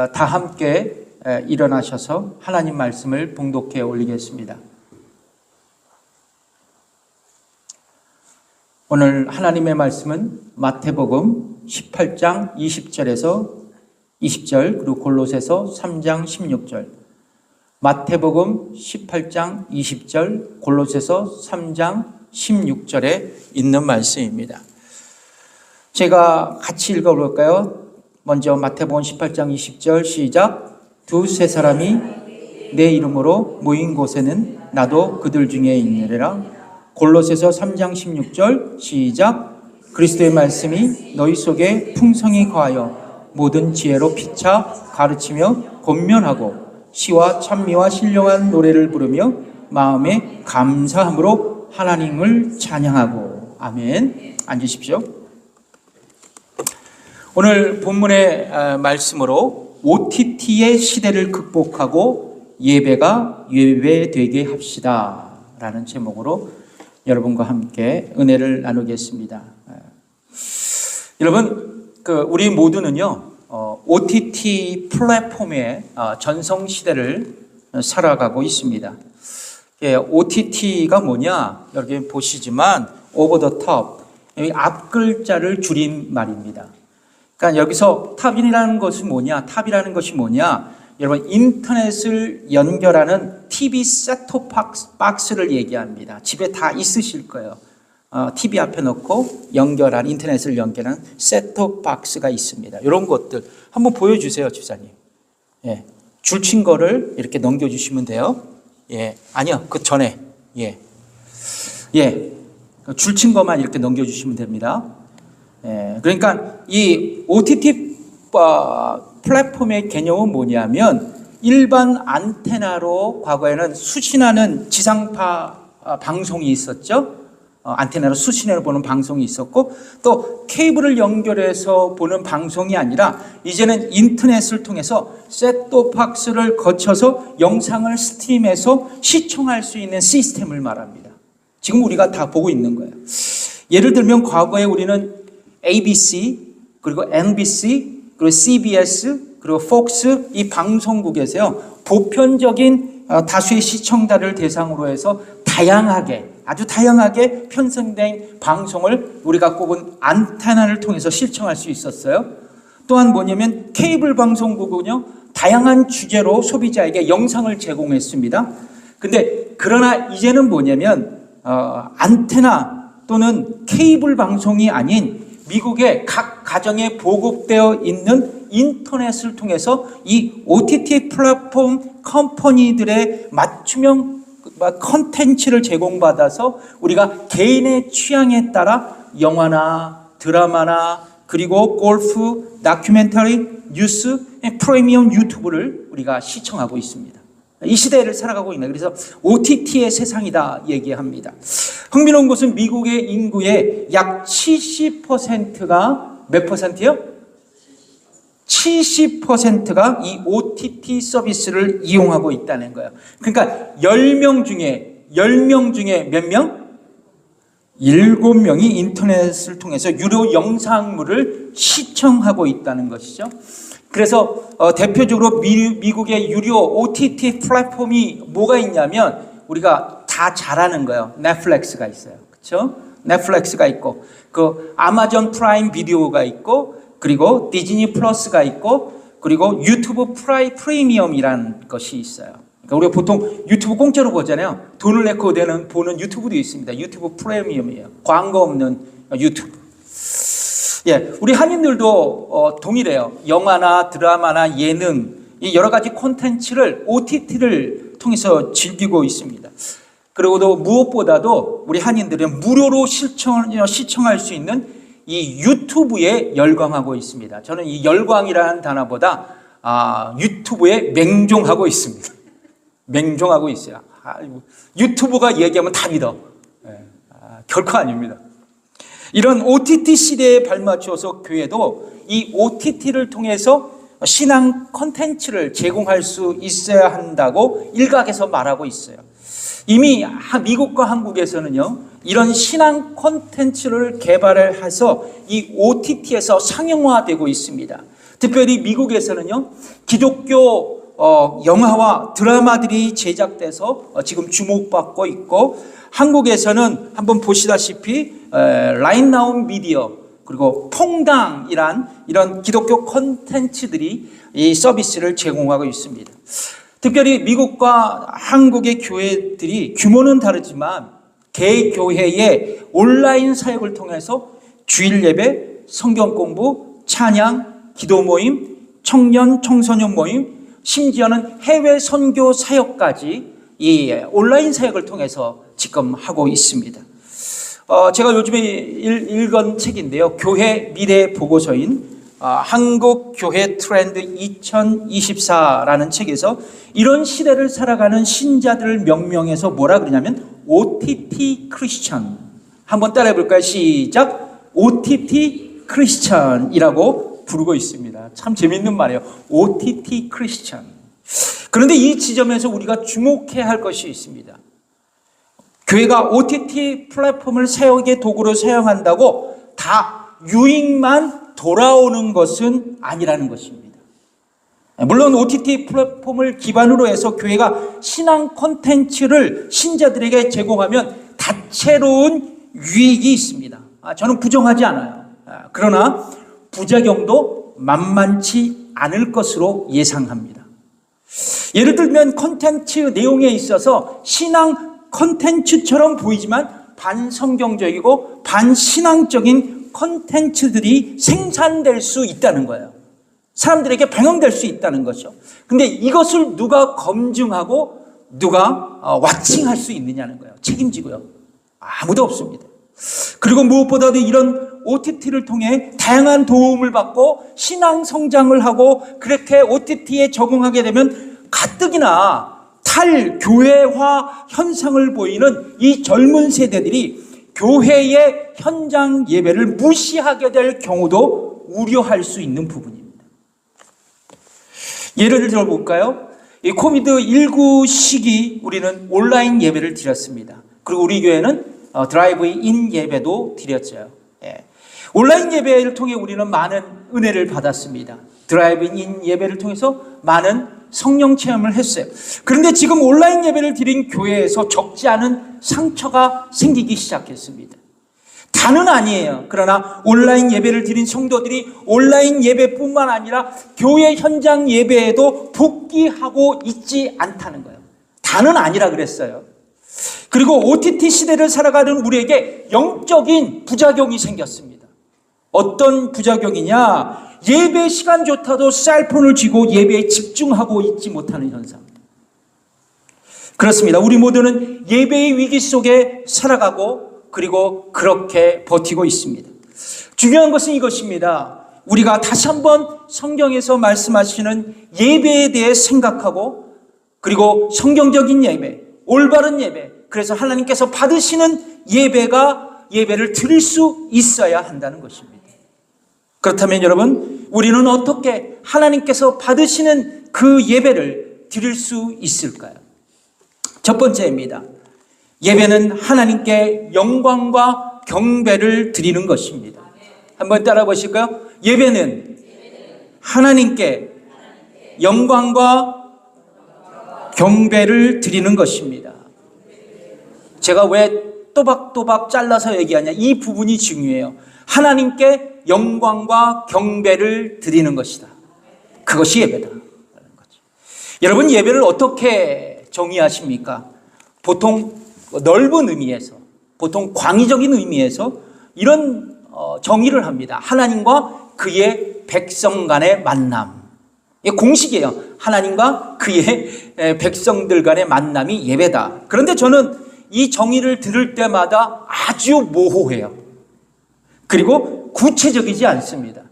어, 다 함께 에, 일어나셔서 하나님 말씀을 봉독해 올리겠습니다. 오늘 하나님의 말씀은 마태복음 18장 20절에서 20절 그리고 골로새서 3장 16절 마태복음 18장 20절 골로새서 3장 16절에 있는 말씀입니다. 제가 같이 읽어볼까요? 먼저 마태복음 18장 20절 시작. 두세 사람이 내 이름으로 모인 곳에는 나도 그들 중에 있느니라. 골로새서 3장 16절 시작. 그리스도의 말씀이 너희 속에 풍성히 거하여 모든 지혜로 피차 가르치며 권면하고 시와 찬미와 신령한 노래를 부르며 마음에 감사함으로 하나님을 찬양하고. 아멘. 앉으십시오. 오늘 본문의 아, 말씀으로 OTT의 시대를 극복하고 예배가 예배되게 합시다. 라는 제목으로 여러분과 함께 은혜를 나누겠습니다. 아, 여러분, 그 우리 모두는요, 어, OTT 플랫폼의 어, 전성 시대를 살아가고 있습니다. 예, OTT가 뭐냐? 여기 보시지만 over the top 앞 글자를 줄인 말입니다. 그러니까 여기서 탑이라는 것은 뭐냐? 탑이라는 것이 뭐냐? 여러분 인터넷을 연결하는 TV 셋톱 박스를 얘기합니다. 집에 다 있으실 거예요. 어, TV 앞에 놓고 연결한 인터넷을 연결한 셋톱 박스가 있습니다. 이런 것들 한번 보여주세요, 집사님. 예, 줄친 거를 이렇게 넘겨주시면 돼요. 예, 아니요, 그 전에 예, 예, 줄친 것만 이렇게 넘겨주시면 됩니다. 예, 그러니까 이 OTT 어, 플랫폼의 개념은 뭐냐면 일반 안테나로 과거에는 수신하는 지상파 어, 방송이 있었죠. 어, 안테나로 수신해서 보는 방송이 있었고 또 케이블을 연결해서 보는 방송이 아니라 이제는 인터넷을 통해서 셋도박스를 거쳐서 영상을 스트림해서 시청할 수 있는 시스템을 말합니다. 지금 우리가 다 보고 있는 거예요. 예를 들면 과거에 우리는 ABC 그리고 NBC 그리고 CBS 그리고 폭스 이 방송국에서요 보편적인 어, 다수의 시청자를 대상으로 해서 다양하게 아주 다양하게 편성된 방송을 우리가 꼽은 안테나를 통해서 시청할 수 있었어요. 또한 뭐냐면 케이블 방송국은요 다양한 주제로 소비자에게 영상을 제공했습니다. 근데 그러나 이제는 뭐냐면 어, 안테나 또는 케이블 방송이 아닌 미국의 각 가정에 보급되어 있는 인터넷을 통해서 이 OTT 플랫폼 컴퍼니들의 맞춤형 컨텐츠를 제공받아서 우리가 개인의 취향에 따라 영화나 드라마나 그리고 골프, 다큐멘터리, 뉴스, 프리미엄 유튜브를 우리가 시청하고 있습니다. 이 시대를 살아가고 있는 그래서 OTT의 세상이다 얘기합니다. 흥미로운 것은 미국의 인구의 약 70%가 몇 퍼센트요? 70%가 이 OTT 서비스를 이용하고 있다는 거예요. 그러니까 10명 중에 10명 중에 몇 명? 7명이 인터넷을 통해서 유료 영상물을 시청하고 있다는 것이죠. 그래서 어, 대표적으로 미, 국의 유료 OTT 플랫폼이 뭐가 있냐면 우리가 다잘 아는 거예요. 넷플릭스가 있어요. 그렇죠? 넷플릭스가 있고 그 아마존 프라임 비디오가 있고 그리고 디즈니 플러스가 있고 그리고 유튜브 프라이 프리미엄이라는 것이 있어요. 그러니까 우리가 보통 유튜브 공짜로 보잖아요. 돈을 내고 되는 보는 유튜브도 있습니다. 유튜브 프리미엄이에요. 광고 없는 유튜브. 예, 우리 한인들도 어, 동일해요. 영화나 드라마나 예능 이 여러 가지 콘텐츠를 OTT를 통해서 즐기고 있습니다. 그리고도 무엇보다도 우리 한인들은 무료로 시청, 시청할 수 있는 이 유튜브에 열광하고 있습니다. 저는 이 열광이라는 단어보다 아, 유튜브에 맹종하고 있습니다. 맹종하고 있어요. 아, 유튜브가 얘기하면 다 믿어. 네, 아, 결코 아닙니다. 이런 OTT 시대에 발맞춰서 교회도 이 OTT를 통해서 신앙 컨텐츠를 제공할 수 있어야 한다고 일각에서 말하고 있어요. 이미 미국과 한국에서는요, 이런 신앙 콘텐츠를 개발을 해서 이 OTT에서 상용화되고 있습니다. 특별히 미국에서는요, 기독교 어, 영화와 드라마들이 제작돼서 어, 지금 주목받고 있고, 한국에서는 한번 보시다시피 에, 라인 나온 미디어 그리고 퐁당이란 이런 기독교 콘텐츠들이 이 서비스를 제공하고 있습니다. 특별히 미국과 한국의 교회들이 규모는 다르지만 개 교회의 온라인 사역을 통해서 주일 예배, 성경 공부, 찬양, 기도 모임, 청년 청소년 모임, 심지어는 해외 선교 사역까지 이 온라인 사역을 통해서 지금 하고 있습니다. 어, 제가 요즘에 읽, 읽은 책인데요. 교회 미래 보고서인 어, 한국 교회 트렌드 2024라는 책에서 이런 시대를 살아가는 신자들을 명명해서 뭐라 그러냐면 OTT 크리스천. 한번 따라해 볼까요? 시작. OTT 크리스천이라고 부르고 있습니다. 참 재밌는 말이에요. OTT 크리스천. 그런데 이 지점에서 우리가 주목해야 할 것이 있습니다. 교회가 OTT 플랫폼을 사역의 도구로 사용한다고 다 유익만 돌아오는 것은 아니라는 것입니다. 물론 OTT 플랫폼을 기반으로 해서 교회가 신앙 콘텐츠를 신자들에게 제공하면 다채로운 유익이 있습니다. 아, 저는 부정하지 않아요. 아, 그러나 부작용도 만만치 않을 것으로 예상합니다. 예를 들면 콘텐츠 내용에 있어서 신앙 콘텐츠처럼 보이지만 반성경적이고 반신앙적인 콘텐츠들이 생산될 수 있다는 거예요. 사람들에게 방영될 수 있다는 거죠. 근데 이것을 누가 검증하고 누가 어, 왓칭할 수 있느냐는 거예요. 책임지고요. 아무도 없습니다. 그리고 무엇보다도 이런 OTT를 통해 다양한 도움을 받고 신앙 성장을 하고 그렇게 OTT에 적응하게 되면 가뜩이나 탈교회화 현상을 보이는 이 젊은 세대들이 교회의 현장 예배를 무시하게 될 경우도 우려할 수 있는 부분입니다. 예를 들어 볼까요? 이 코비드19 시기 우리는 온라인 예배를 드렸습니다. 그리고 우리 교회는 어, 드라이브인 예배도 드렸죠. 예. 온라인 예배를 통해 우리는 많은 은혜를 받았습니다. 드라이브인 예배를 통해서 많은 성령 체험을 했어요. 그런데 지금 온라인 예배를 드린 교회에서 적지 않은 상처가 생기기 시작했습니다. 다는 아니에요. 그러나 온라인 예배를 드린 성도들이 온라인 예배뿐만 아니라 교회 현장 예배에도 복귀하고 있지 않다는 거예요. 다는 아니라 그랬어요. 그리고 OTT 시대를 살아가는 우리에게 영적인 부작용이 생겼습니다. 어떤 부작용이냐? 예배 시간조차도 셀폰을 쥐고 예배에 집중하고 있지 못하는 현상. 그렇습니다. 우리 모두는 예배의 위기 속에 살아가고 그리고 그렇게 버티고 있습니다. 중요한 것은 이것입니다. 우리가 다시 한번 성경에서 말씀하시는 예배에 대해 생각하고 그리고 성경적인 예배, 올바른 예배, 그래서 하나님께서 받으시는 예배가 예배를 드릴 수 있어야 한다는 것입니다. 그렇다면 여러분, 우리는 어떻게 하나님께서 받으시는 그 예배를 드릴 수 있을까요? 첫 번째입니다. 예배는 하나님께 영광과 경배를 드리는 것입니다. 한번 따라 보실까요? 예배는 하나님께 영광과 경배를 드리는 것입니다. 제가 왜 또박또박 잘라서 얘기하냐? 이 부분이 중요해요. 하나님께 영광과 경배를 드리는 것이다. 그것이 예배다. 여러분 예배를 어떻게 정의하십니까? 보통 넓은 의미에서, 보통 광의적인 의미에서 이런 어, 정의를 합니다. 하나님과 그의 백성 간의 만남. 이게 공식이에요. 하나님과 그의 백성들 간의 만남이 예배다. 그런데 저는 이 정의를 들을 때마다 아주 모호해요. 그리고 구체적이지 않습니다.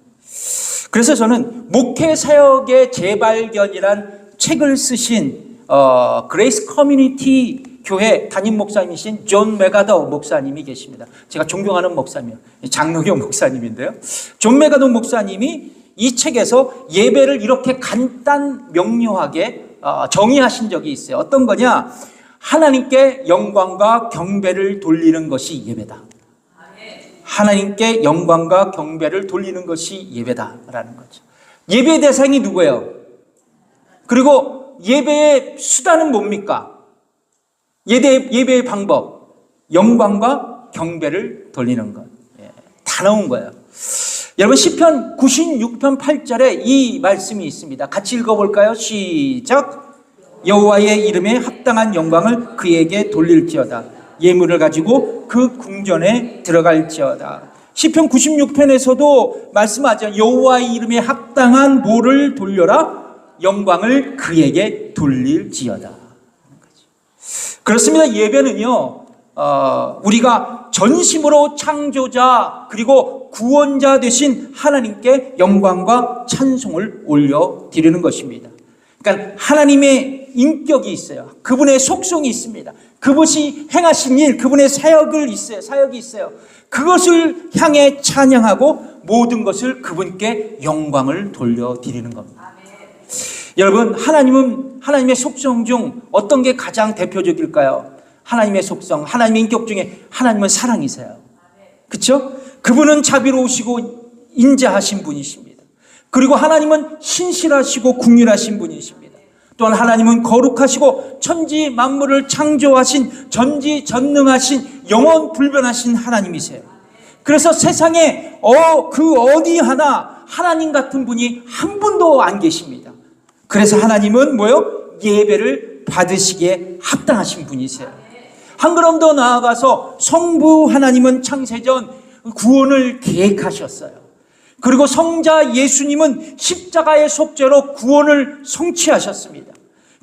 그래서 저는 목회 사역의 재발견이란 책을 쓰신 어, 그레이스 커뮤니티 교회 담임 목사님이신 존 메가더 목사님이 계십니다. 제가 존경하는 목사님, 장로경 목사님인데요. 존 메가더 목사님이 이 책에서 예배를 이렇게 간단 명료하게 어, 정의하신 적이 있어요. 어떤 거냐? 하나님께 영광과 경배를 돌리는 것이 예배다. 하나님께 영광과 경배를 돌리는 것이 예배다라는 거죠. 예배 대상이 누구예요? 그리고 예배의 수단은 뭡니까? 예배, 예배의 방법, 영광과 경배를 돌리는 것. 예, 다 나온 거예요. 여러분 시편 96편 8절에 이 말씀이 있습니다. 같이 읽어볼까요? 시작. 여호와의 이름에 합당한 영광을 그에게 돌릴지어다. 예물을 가지고 그 궁전에 들어갈지어다. 시편 96편에서도 말씀하죠. 여호와의 이름에 합당한 뭐를 돌려라? 영광을 그에게 돌릴지어다. 그렇습니다. 예배는요, 어, 우리가 전심으로 창조자 그리고 구원자 되신 하나님께 영광과 찬송을 올려 드리는 것입니다. 그러니까 하나님의 인격이 있어요. 그분의 속성이 있습니다. 그것이 행하신 일, 그분의 사역을 있어요. 사역이 있어요. 그것을 향해 찬양하고 모든 것을 그분께 영광을 돌려 드리는 겁니다. 여러분, 하나님은 하나님의 속성 중 어떤 게 가장 대표적일까요? 하나님의 속성, 하나님의 인격 중에 하나님은 사랑이세요. 그렇죠? 그분은 자비로우시고 인자하신 분이십니다. 그리고 하나님은 신실하시고 국률하신 분이십니다. 또한 하나님은 거룩하시고 천지 만물을 창조하신 전지전능하신 영원 불변하신 하나님이세요. 그래서 세상에 어, 그 어디 하나 하나님 같은 분이 한 분도 안 계십니다. 그래서 하나님은 뭐요? 예배를 받으시기에 합당하신 분이세요. 한 걸음 더 나아가서 성부 하나님은 창세전 구원을 계획하셨어요. 그리고 성자 예수님은 십자가의 속죄로 구원을 성취하셨습니다.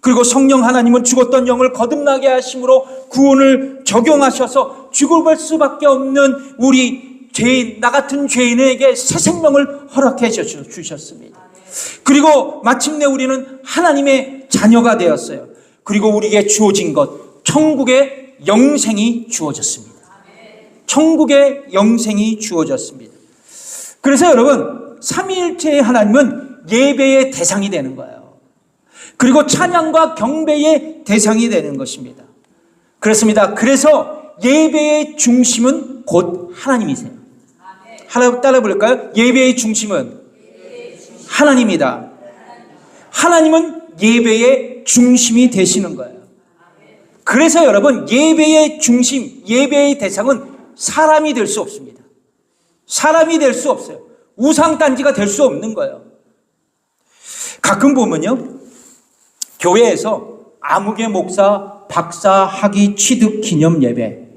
그리고 성령 하나님은 죽었던 영을 거듭나게 하심으로 구원을 적용하셔서 죽을 수밖에 없는 우리 죄인, 나 같은 죄인에게 새 생명을 허락해 주셨습니다. 그리고 마침내 우리는 하나님의 자녀가 되었어요. 그리고 우리에게 주어진 것, 천국의 영생이 주어졌습니다. 천국의 영생이 주어졌습니다. 그래서 여러분, 삼위일체의 하나님은 예배의 대상이 되는 거예요. 그리고 찬양과 경배의 대상이 되는 것입니다. 그렇습니다. 그래서 예배의 중심은 곧 하나님이세요. 하나 따라 볼까요? 예배의 중심은 하나님이다. 하나님은 예배의 중심이 되시는 거예요. 그래서 여러분, 예배의 중심, 예배의 대상은 사람이 될 수 없습니다. 사람이 될 수 없어요. 우상단지가 될 수 없는 거예요. 가끔 보면요, 교회에서 아무개 목사, 박사, 학위, 취득 기념 예배,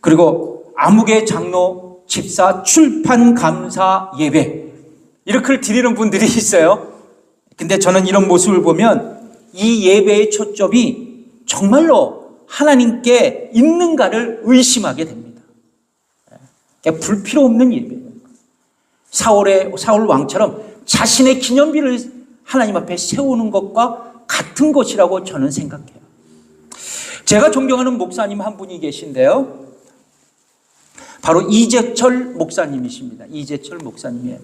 그리고 아무개 장로, 집사, 출판 감사 예배, 이렇게 드리는 분들이 있어요. 근데 저는 이런 모습을 보면 이 예배의 초점이 정말로 하나님께 있는가를 의심하게 됩니다. 불필요 없는 예배예요. 사울의 사울 왕처럼 자신의 기념비를 하나님 앞에 세우는 것과 같은 것이라고 저는 생각해요. 제가 존경하는 목사님 한 분이 계신데요. 바로 이재철 목사님이십니다. 이재철 목사님이에요.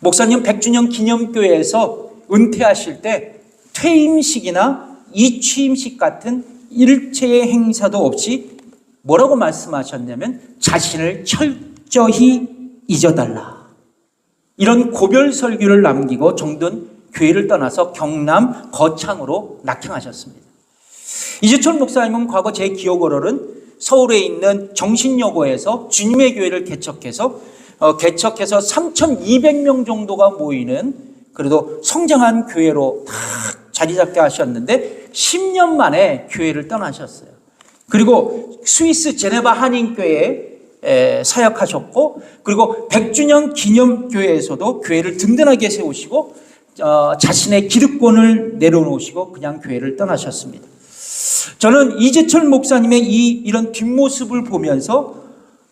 목사님 100주년 기념교회에서 은퇴하실 때 퇴임식이나 이취임식 같은 일체의 행사도 없이 뭐라고 말씀하셨냐면 자신을 철 저히 잊어달라. 이런 고별 설교를 남기고 정든 교회를 떠나서 경남 거창으로 낙향하셨습니다. 이재철 목사님은 과거 제 기억으로는 서울에 있는 정신여고에서 주님의 교회를 개척해서 어, 개척해서 3,200명 정도가 모이는 그래도 성장한 교회로 다 자리 잡게 하셨는데 10년 만에 교회를 떠나셨어요. 그리고 스위스 제네바 한인교회에 사역하셨고 그리고 100주년 기념교회에서도 교회를 든든하게 세우시고 어, 자신의 기득권을 내려놓으시고 그냥 교회를 떠나셨습니다. 저는 이재철 목사님의 이 이런 뒷모습을 보면서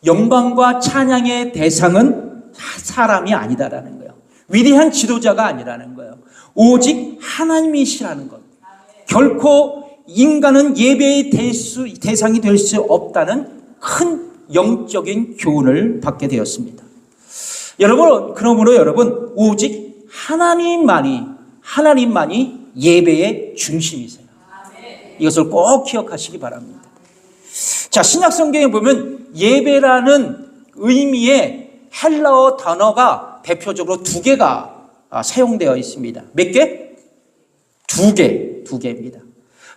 영광과 찬양의 대상은 사람이 아니다라는 거예요. 위대한 지도자가 아니라는 거예요. 오직 하나님이시라는 것. 결코 인간은 예배의 대수, 대상이 될 수 없다는 큰 영적인 교훈을 받게 되었습니다. 여러분, 그러므로 여러분, 오직 하나님만이, 하나님만이 예배의 중심이세요. 이것을 꼭 기억하시기 바랍니다. 자, 신약 성경에 보면 예배라는 의미의 헬라어 단어가 대표적으로 두 개가 아, 사용되어 있습니다. 몇 개? 두 개, 두 개입니다.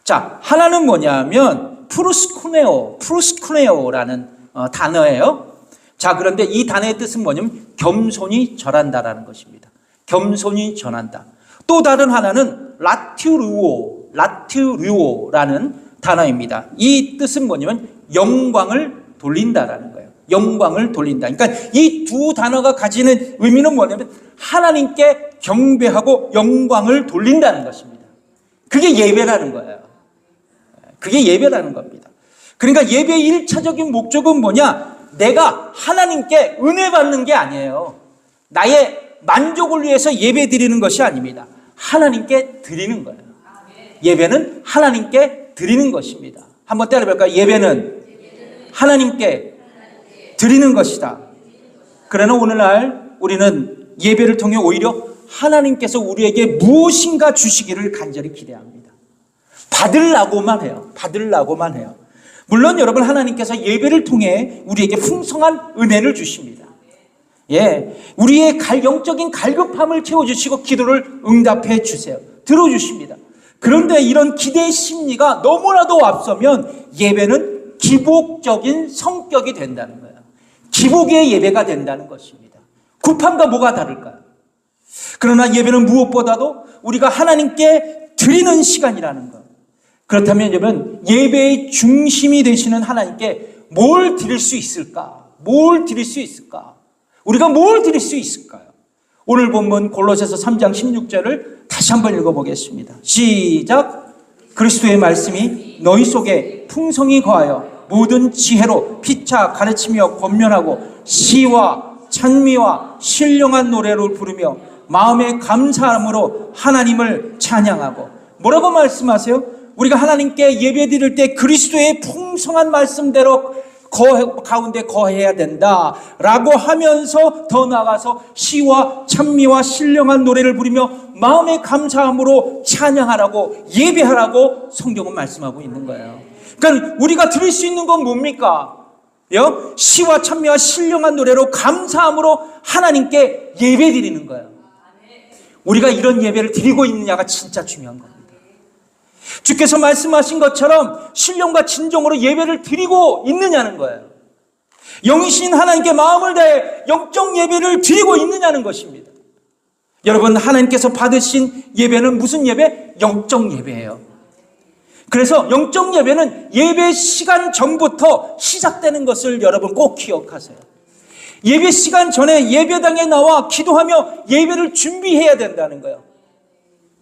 자, 하나는 뭐냐면 프루스쿠네오, 프루스쿠네오라는 어, 단어예요. 자, 그런데 이 단어의 뜻은 뭐냐면 겸손히 절한다라는 것입니다. 겸손히 전한다. 또 다른 하나는 라튜르오, 라튜르오라는 단어입니다. 이 뜻은 뭐냐면 영광을 돌린다라는 거예요. 영광을 돌린다. 그러니까 이 두 단어가 가지는 의미는 뭐냐면 하나님께 경배하고 영광을 돌린다는 것입니다. 그게 예배라는 거예요. 그게 예배라는 겁니다. 그러니까 예배의 일차적인 목적은 뭐냐? 내가 하나님께 은혜 받는 게 아니에요. 나의 만족을 위해서 예배 드리는 것이 아닙니다. 하나님께 드리는 거예요. 예배는 하나님께 드리는 것입니다. 한번 때려볼까요? 예배는 하나님께 드리는 것이다. 그러나 오늘날 우리는 예배를 통해 오히려 하나님께서 우리에게 무엇인가 주시기를 간절히 기대합니다. 받으려고만 해요. 받으려고만 해요. 물론 여러분 하나님께서 예배를 통해 우리에게 풍성한 은혜를 주십니다. 예, 우리의 갈, 영적인 갈급함을 채워 주시고 기도를 응답해 주세요. 들어 주십니다. 그런데 이런 기대의 심리가 너무나도 앞서면 예배는 기복적인 성격이 된다는 거예요. 기복의 예배가 된다는 것입니다. 급함과 뭐가 다를까요? 그러나 예배는 무엇보다도 우리가 하나님께 드리는 시간이라는 것. 그렇다면 여러분, 예배의 중심이 되시는 하나님께 뭘 드릴 수 있을까? 뭘 드릴 수 있을까? 우리가 뭘 드릴 수 있을까요? 오늘 본문 골로새서 3장 16절을 다시 한번 읽어보겠습니다. 시작. 그리스도의 말씀이 너희 속에 풍성히 거하여 모든 지혜로 피차 가르치며 권면하고 시와 찬미와 신령한 노래를 부르며 마음의 감사함으로 하나님을 찬양하고 뭐라고 말씀하세요? 우리가 하나님께 예배 드릴 때 그리스도의 풍성한 말씀대로 거, 가운데 거해야 된다. 라고 하면서 더 나아가서 시와 찬미와 신령한 노래를 부르며 마음의 감사함으로 찬양하라고 예배하라고 성경은 말씀하고 있는 거예요. 그러니까 우리가 드릴 수 있는 건 뭡니까? 요? 시와 찬미와 신령한 노래로 감사함으로 하나님께 예배 드리는 거예요. 우리가 이런 예배를 드리고 있느냐가 진짜 중요한 겁니다. 주께서 말씀하신 것처럼 신령과 진정으로 예배를 드리고 있느냐는 거예요. 영이신 하나님께 마음을 다해 영적 예배를 드리고 있느냐는 것입니다. 여러분, 하나님께서 받으신 예배는 무슨 예배? 영적 예배예요. 그래서 영적 예배는 예배 시간 전부터 시작되는 것을 여러분 꼭 기억하세요. 예배 시간 전에 예배당에 나와 기도하며 예배를 준비해야 된다는 거예요.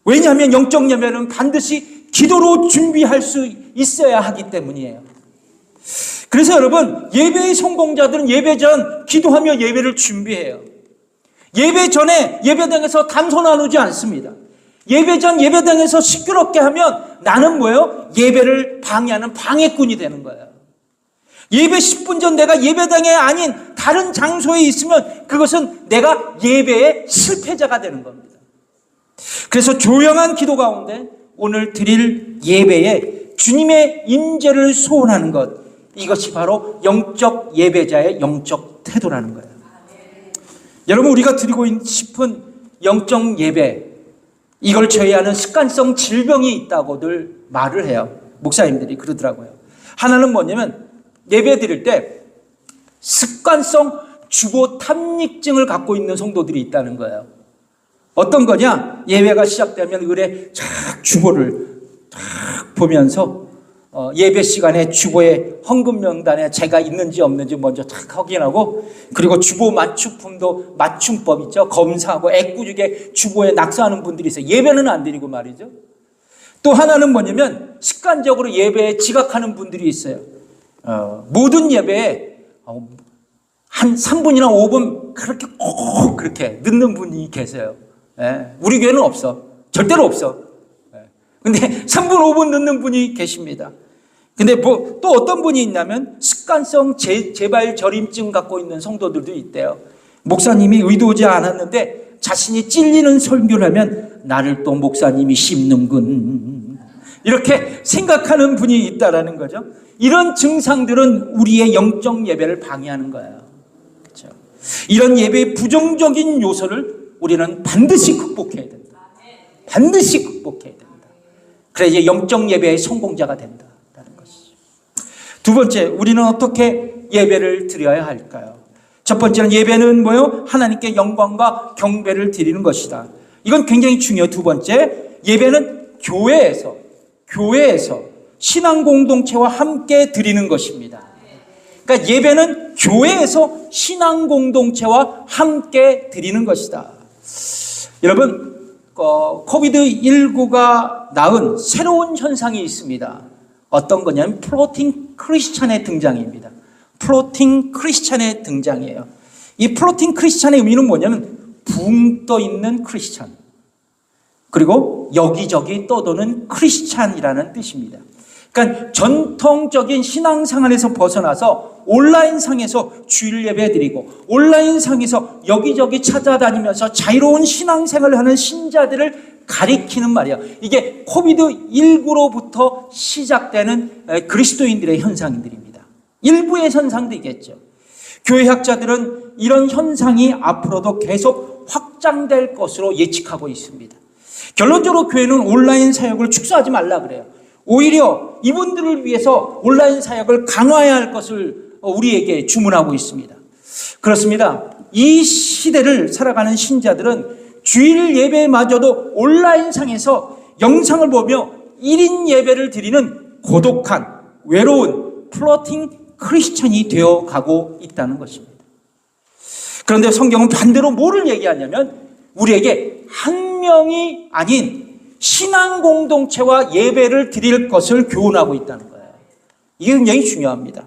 왜냐하면 영적 예배는 반드시 기도로 준비할 수 있어야 하기 때문이에요. 그래서 여러분, 예배의 성공자들은 예배 전 기도하며 예배를 준비해요. 예배 전에 예배당에서 담소 나누지 않습니다. 예배 전 예배당에서 시끄럽게 하면 나는 뭐예요? 예배를 방해하는 방해꾼이 되는 거예요. 예배 10분 전 내가 예배당에 아닌 다른 장소에 있으면 그것은 내가 예배의 실패자가 되는 겁니다. 그래서 조용한 기도 가운데 오늘 드릴 예배에 주님의 임재를 소원하는 것 이것이 바로 영적 예배자의 영적 태도라는 거예요. 여러분 우리가 드리고 싶은 영적 예배 이걸 제외하는 습관성 질병이 있다고들 말을 해요. 목사님들이 그러더라고요. 하나는 뭐냐면 예배 드릴 때 습관성 주보 탐닉증을 갖고 있는 성도들이 있다는 거예요. 어떤 거냐? 예배가 시작되면 을에 쫙 주보를 쫙 보면서 어, 예배 시간에 주보에 헌금 명단에 제가 있는지 없는지 먼저 탁 확인하고 그리고 주보 맞춤품도 맞춤법 있죠? 검사하고 애꿎게 주보에 낙서하는 분들이 있어요. 예배는 안 드리고 말이죠. 또 하나는 뭐냐면 습관적으로 예배에 지각하는 분들이 있어요. 어, 모든 예배에 어, 한 3분이나 5분 그렇게 꼭 그렇게 늦는 분이 계세요. 예, 우리 교회는 없어 절대로 없어 예. 근데 3분 5분 늦는 분이 계십니다 근데 뭐 또 어떤 분이 있냐면 습관성 재, 재발 저림증 갖고 있는 성도들도 있대요. 목사님이 의도하지 않았는데 자신이 찔리는 설교를 하면 나를 또 목사님이 씹는군. 이렇게 생각하는 분이 있다라는 거죠. 이런 증상들은 우리의 영적 예배를 방해하는 거예요. 그렇죠? 이런 예배의 부정적인 요소를 우리는 반드시 극복해야 된다. 반드시 극복해야 된다. 그래 이제 영적 예배의 성공자가 된다라는 것이죠. 두 번째, 우리는 어떻게 예배를 드려야 할까요? 첫 번째는 예배는 뭐요? 하나님께 영광과 경배를 드리는 것이다. 이건 굉장히 중요해요. 두 번째, 예배는 교회에서, 교회에서 신앙 공동체와 함께 드리는 것입니다. 그러니까 예배는 교회에서 신앙 공동체와 함께 드리는 것이다. 여러분, 어, 코비드19가 낳은 새로운 현상이 있습니다. 어떤 거냐면 플로팅 크리스찬의 등장입니다. 플로팅 크리스찬의 등장이에요. 이 플로팅 크리스찬의 의미는 뭐냐면 붕 떠 있는 크리스찬. 그리고 여기저기 떠도는 크리스찬이라는 뜻입니다. 그러니까 전통적인 신앙생활에서 벗어나서 온라인 상에서 주일 예배 드리고 온라인 상에서 여기저기 찾아다니면서 자유로운 신앙생활을 하는 신자들을 가리키는 말이야. 이게 코비드 19로부터 시작되는 그리스도인들의 현상들입니다. 일부의 현상들이겠죠. 교회 학자들은 이런 현상이 앞으로도 계속 확장될 것으로 예측하고 있습니다. 결론적으로 교회는 온라인 사역을 축소하지 말라 그래요. 오히려 이분들을 위해서 온라인 사역을 강화해야 할 것을 우리에게 주문하고 있습니다. 그렇습니다. 이 시대를 살아가는 신자들은 주일 예배마저도 온라인상에서 영상을 보며 1인 예배를 드리는 고독한, 외로운 플로팅 크리스천이 되어 가고 있다는 것입니다. 그런데 성경은 반대로 뭐를 얘기하냐면 우리에게 한 명이 아닌 신앙 공동체와 예배를 드릴 것을 교훈하고 있다는 거예요. 이게 굉장히 중요합니다.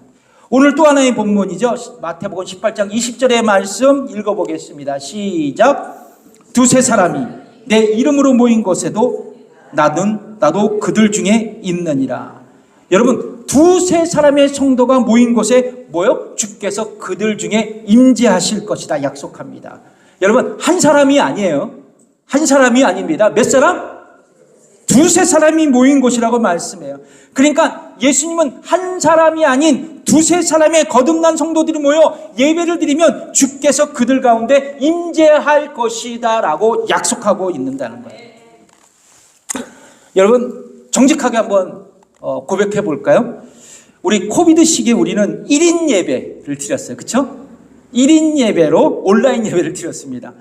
오늘 또 하나의 본문이죠. 마태복음 18장 20절의 말씀 읽어보겠습니다. 시작. 두세 사람이 내 이름으로 모인 곳에도 나는 나도 그들 중에 있느니라. 여러분 두세 사람의 성도가 모인 곳에 뭐요? 주께서 그들 중에 임재하실 것이다 약속합니다. 여러분 한 사람이 아니에요. 한 사람이 아닙니다. 몇 사람? 두세 사람이 모인 곳이라고 말씀해요. 그러니까 예수님은 한 사람이 아닌 두세 사람의 거듭난 성도들이 모여 예배를 드리면 주께서 그들 가운데 임재할 것이다라고 약속하고 있는다는 거예요. 여러분 정직하게 한번 어, 고백해 볼까요? 우리 코비드 시기에 우리는 1인 예배를 드렸어요. 그렇죠? 1인 예배로 온라인 예배를 드렸습니다.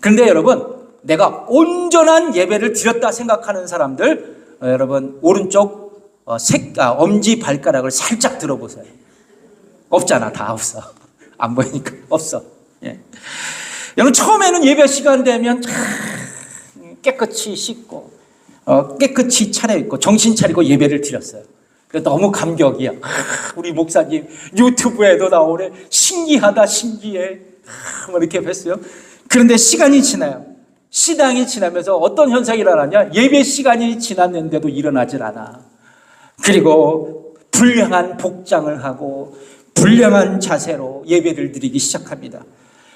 그런데 여러분 내가 온전한 예배를 드렸다 생각하는 사람들 어, 여러분 오른쪽 어, 색, 아, 엄지 발가락을 살짝 들어보세요. 없잖아, 다 없어. 안 보이니까 없어. 예. 여러분 처음에는 예배 시간 되면 참 깨끗이 씻고 어, 깨끗이 차려입고 정신 차리고 예배를 드렸어요. 그래 너무 감격이야. 우리 목사님 유튜브에도 나오네. 신기하다, 신기해. 뭐 이렇게 했어요. 그런데 시간이 지나요. 시당이 지나면서 어떤 현상이 일어나냐? 예배 시간이 지났는데도 일어나질 않아. 그리고 불량한 복장을 하고 불량한 자세로 예배를 드리기 시작합니다.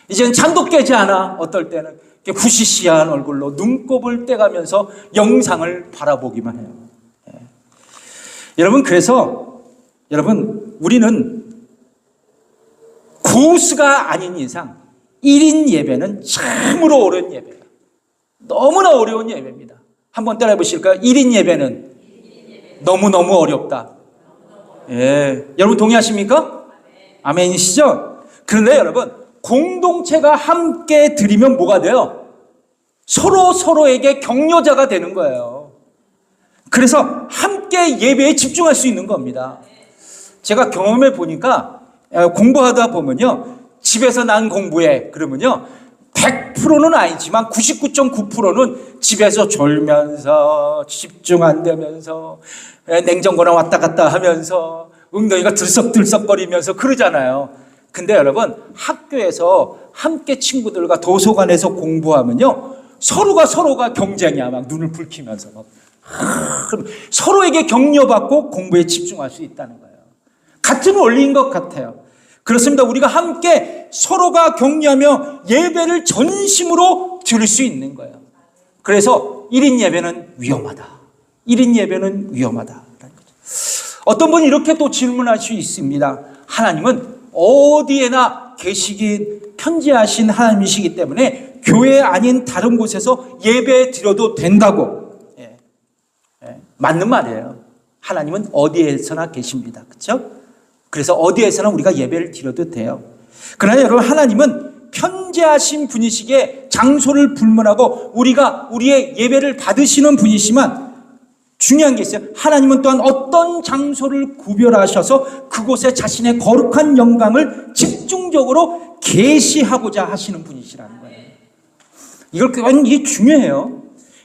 이제는 잠도 깨지 않아. 어떨 때는 부시시한 얼굴로 눈곱을 떼가면서 영상을 바라보기만 해요. 예. 여러분 그래서 여러분 우리는 고수가 아닌 이상 1인 예배는 참으로 어려운 예배예요. 너무나 어려운 예배입니다. 한번 따라해 보실까요? 1인 예배는 너무너무 어렵다. 예. 여러분 동의하십니까? 아멘이시죠? 그런데 여러분, 공동체가 함께 드리면 뭐가 돼요? 서로 서로에게 격려자가 되는 거예요. 그래서 함께 예배에 집중할 수 있는 겁니다. 제가 경험해 보니까 어, 공부하다 보면요. 집에서 난 공부해. 그러면요. 100%는 아니지만 99.9%는 집에서 졸면서 집중 안 되면서 냉장고나 왔다 갔다 하면서 엉덩이가 들썩들썩거리면서 그러잖아요. 근데 여러분 학교에서 함께 친구들과 도서관에서 공부하면요 서로가 서로가 경쟁이야 막 눈을 붉히면서 막 서로에게 격려받고 공부에 집중할 수 있다는 거예요. 같은 원리인 것 같아요. 그렇습니다. 우리가 함께 서로가 격려하며 예배를 전심으로 드릴 수 있는 거예요. 그래서 1인 예배는 위험하다. 1인 예배는 위험하다. 어떤 분이 이렇게 또 질문할 수 있습니다. 하나님은 어디에나 계시기 편지하신 하나님이시기 때문에 교회 아닌 다른 곳에서 예배 드려도 된다고. 예. 예. 맞는 말이에요. 하나님은 어디에서나 계십니다. 그렇죠? 그래서 어디에서나 우리가 예배를 드려도 돼요. 그러나 여러분 하나님은 편재하신 분이시기에 장소를 불문하고 우리가 우리의 예배를 받으시는 분이시만 중요한 게 있어요. 하나님은 또한 어떤 장소를 구별하셔서 그곳에 자신의 거룩한 영광을 집중적으로 계시하고자 하시는 분이시라는 거예요. 이걸 굉장히 중요해요.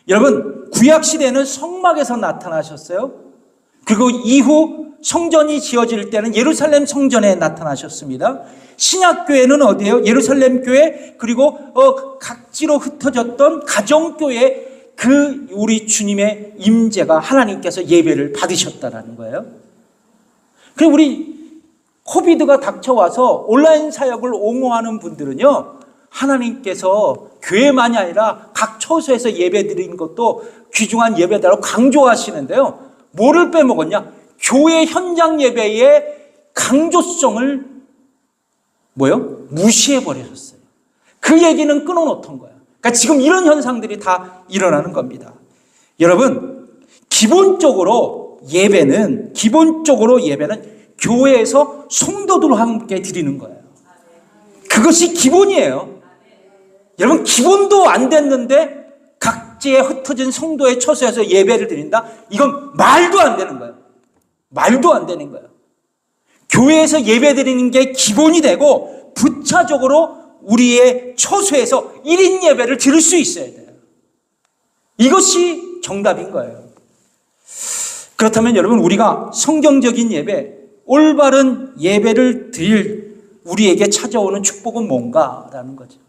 여러분 구약 시대에는 성막에서 나타나셨어요. 그리고 이후 성전이 지어질 때는 예루살렘 성전에 나타나셨습니다. 신약 교회는 어디예요? 예루살렘 교회 그리고 어, 각지로 흩어졌던 가정 교회 그 우리 주님의 임재가 하나님께서 예배를 받으셨다라는 거예요. 그리고 우리 코비드가 닥쳐와서 온라인 사역을 옹호하는 분들은요. 하나님께서 교회만이 아니라 각 처소에서 예배 드리는 것도 귀중한 예배다라고 강조하시는데요. 뭐를 빼먹었냐? 교회 현장 예배의 강조성을 뭐요? 무시해 버리셨어요. 그 얘기는 끊어놓던 거예요. 그러니까 지금 이런 현상들이 다 일어나는 겁니다. 여러분, 기본적으로 예배는 기본적으로 예배는 교회에서 성도들과 함께 드리는 거예요. 그것이 기본이에요. 여러분 기본도 안 됐는데 각지에 흩어진 성도의 처소에서 예배를 드린다? 이건 말도 안 되는 거예요. 말도 안 되는 거예요. 교회에서 예배 드리는 게 기본이 되고 부차적으로 우리의 처소에서 1인 예배를 드릴 수 있어야 돼요. 이것이 정답인 거예요. 그렇다면 여러분 우리가 성경적인 예배, 올바른 예배를 드릴 우리에게 찾아오는 축복은 뭔가라는 거죠.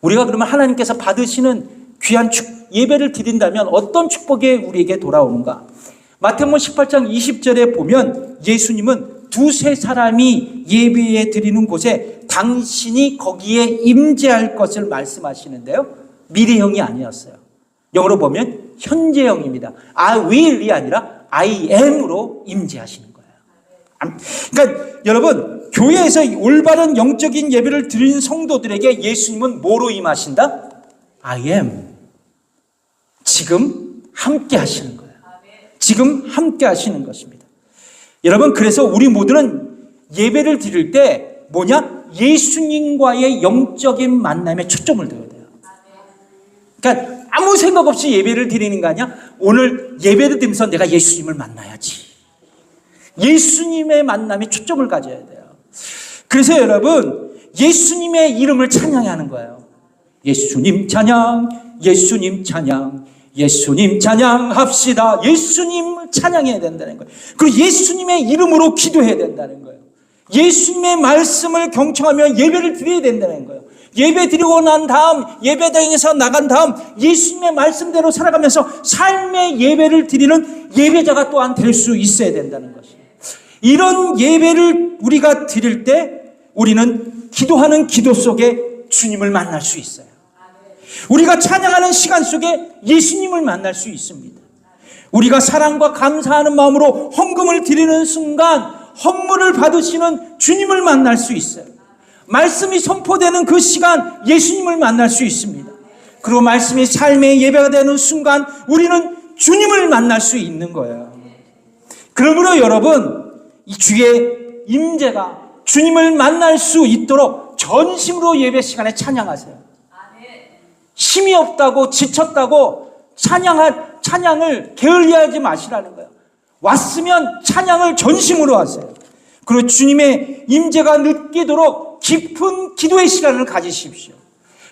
우리가 그러면 하나님께서 받으시는 귀한 축, 예배를 드린다면 어떤 축복이 우리에게 돌아오는가? 마태복음 18장 20절에 보면 예수님은 두세 사람이 예배에 드리는 곳에 당신이 거기에 임재할 것을 말씀하시는데요. 미래형이 아니었어요. 영어로 보면 현재형입니다. I will이 아니라 I am으로 임재하시는 거예요. 그러니까 여러분 교회에서 올바른 영적인 예배를 드리는 성도들에게 예수님은 뭐로 임하신다? I am. 지금 함께 하시는 거예요. 지금 함께 하시는 것입니다. 여러분 그래서 우리 모두는 예배를 드릴 때 뭐냐? 예수님과의 영적인 만남에 초점을 둬야 돼요. 그러니까 아무 생각 없이 예배를 드리는 거 아니야? 오늘 예배를 드리면서 내가 예수님을 만나야지. 예수님의 만남에 초점을 가져야 돼요. 그래서 여러분, 예수님의 이름을 찬양하는 거예요. 예수님 찬양, 예수님 찬양, 예수님 찬양합시다. 예수님 찬양해야 된다는 거예요. 그리고 예수님의 이름으로 기도해야 된다는 거예요. 예수님의 말씀을 경청하며 예배를 드려야 된다는 거예요. 예배 드리고 난 다음 예배당에서 나간 다음 예수님의 말씀대로 살아가면서 삶의 예배를 드리는 예배자가 또한 될 수 있어야 된다는 것이에요. 이런 예배를 우리가 드릴 때 우리는 기도하는 기도 속에 주님을 만날 수 있어요. 우리가 찬양하는 시간 속에 예수님을 만날 수 있습니다. 우리가 사랑과 감사하는 마음으로 헌금을 드리는 순간 헌물을 받으시는 주님을 만날 수 있어요. 말씀이 선포되는 그 시간 예수님을 만날 수 있습니다. 그리고 말씀이 삶의 예배가 되는 순간 우리는 주님을 만날 수 있는 거예요. 그러므로 여러분 이 주의 임재가 주님을 만날 수 있도록 전심으로 예배 시간에 찬양하세요. 힘이 없다고 지쳤다고 찬양한 찬양을 게을리하지 마시라는 거예요. 왔으면 찬양을 전심으로 하세요. 그리고 주님의 임재가 느끼도록 깊은 기도의 시간을 가지십시오.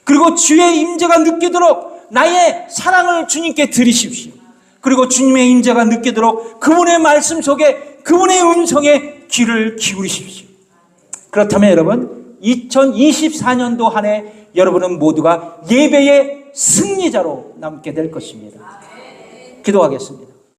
그리고 주의 임재가 느끼도록 나의 사랑을 주님께 드리십시오. 그리고 주님의 임재가 느끼도록 그분의 말씀 속에 그분의 음성에 귀를 기울이십시오. 그렇다면 여러분 2024년도 한 해 여러분은 모두가 예배의 승리자로 남게 될 것입니다. 기도하겠습니다.